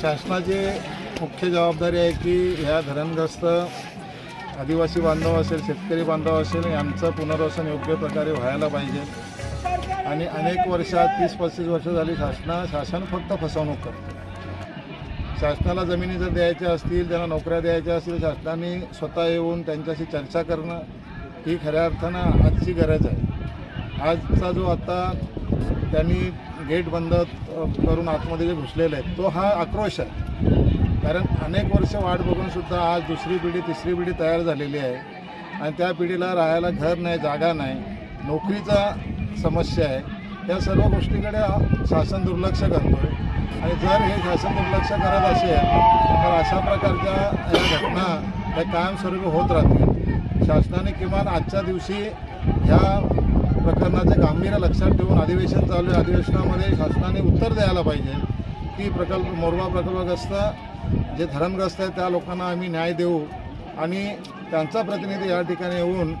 शासनाची मुख्य जबाबदारी आहे की ह्या धरणग्रस्त आदिवासी बांधव असेल शेतकरी बांधव असेल यांचं पुनर्वसन योग्य प्रकारे व्हायला पाहिजे. आणि अनेक वर्षात तीस पस्तीस वर्ष झाली शासना शासन फक्त फसवणूक करतं. शासनाला जमिनी जर द्यायच्या असतील त्यांना नोकऱ्या द्यायच्या असतील शासनाने स्वतः येऊन त्यांच्याशी चर्चा करणं ही खऱ्या अर्थानं आजची गरज आहे. आजचा जो आता त्यांनी गेट बंद करून आतमध्ये जे घुसलेले आहेत तो हा आक्रोश आहे. कारण अनेक वर्ष वाट बघूनसुद्धा आज दुसरी पिढी तिसरी पिढी तयार झालेली आहे. आणि त्या पिढीला राहायला घर नाही जागा नाही नोकरीचा समस्या आहे. या सर्व गोष्टीकडे शासन दुर्लक्ष करतो आहे आणि जर हे शासन दुर्लक्ष करत असेल तर अशा प्रकारच्या या घटना या कायमस्वरूपी होत राहतील. शासनाने किमान आजच्या दिवशी ह्या प्रकरणाचे गांभीर्य लक्षात ठेवून अधिवेशन चालू आहे. अधिवेशनामध्ये शासनाने उत्तर द्यायला पाहिजे. की प्रकल्प मोरबा प्रकल्पग्रस्त जे धरणग्रस्त आहेत त्या लोकांना आम्ही न्याय देऊ. आणि त्यांचा प्रतिनिधी या ठिकाणी येऊन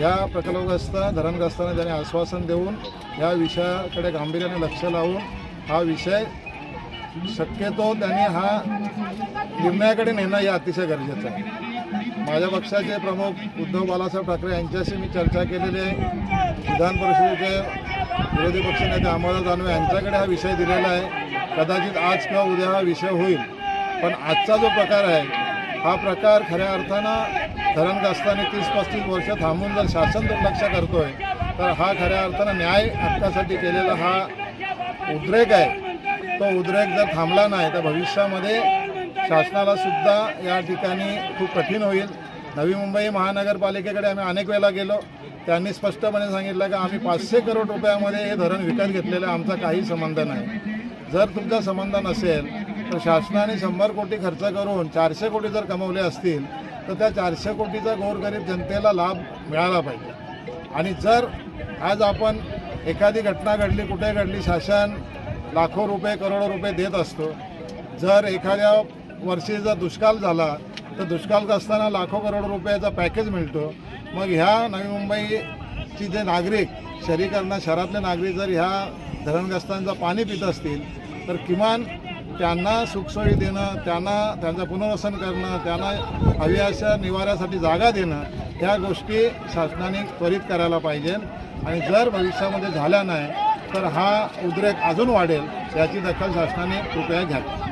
या प्रकल्पग्रस्त धरणग्रस्तांना त्याने आश्वासन देऊन या विषयाकडे गांभीर्याने लक्ष लावून हा विषय शक्यतो त्यांनी हा निर्णयाकडे नेणं हे अतिशय गरजेचं आहे. माझ्या पक्षाचे प्रमुख उद्धव बालासाहेब ठाकरे यांच्याशी मी चर्चा केलेली आहे. विधान परिषदेचे विरोधी पक्षनेते अंबादास दानवे यांच्याकडे हा विषय दिलेला आहे. कदाचित आज किंवा उद्या हा विषय होईल. पण आजचा जो प्रकार आहे हा प्रकार खऱ्या अर्थानं धरणग्रस्तांनी तीस पस्तीस वर्ष थांबून जर शासन दुर्लक्ष करतोय तर हा खऱ्या अर्थानं न्याय हक्कासाठी केलेला हा उद्रेक आहे. तो उद्रेक जर थांबला नाही तर भविष्यामध्ये शासनाला सुद्धा या ठिकाणी खूप कठीण होईल. नवी मुंबई महानगरपालिकेकडे आम्ही अनेक वेळेला गेलो. त्यांनी स्पष्टपणे सांगितलं की आम्ही पाचशे करोड रुपयामध्ये हे धरण विकत घेतलेलं आमचा काही संबंध नाही. जर तुमचा संबंध नसेल तर शासनाने शंभर कोटी खर्च करून चारशे कोटी जर कमवले असतील तर त्या चारशे कोटीचा गोरगरीब जनतेला लाभ मिळाला पाहिजे. आणि जर आज आपण एखादी घटना घडली कुठे घडली शासन लाखो रुपये करोडो रुपये देत असतो. जर एखाद्या वर्षी जर दुष्काळ झाला तर दुष्काळग्रस्तांना लाखो करोड रुपयाचा पॅकेज मिळतो. मग ह्या नवी मुंबईची जे नागरिक शहरीकरणा शहरातले नागरिक जर ह्या धरणग्रस्तांचं पाणी पित असतील तर किमान त्यांना सुखसोयी देणं त्यांना त्यांचं पुनर्वसन करणं त्यांना हवी अशा निवाऱ्यासाठी जागा देणं ह्या गोष्टी शासनाने त्वरित करायला पाहिजे आणि जर भविष्यामध्ये झाल्या नाही तर हा उद्रेक अजून वाढेल याची दखल शासनाने कृपया घ्यावी.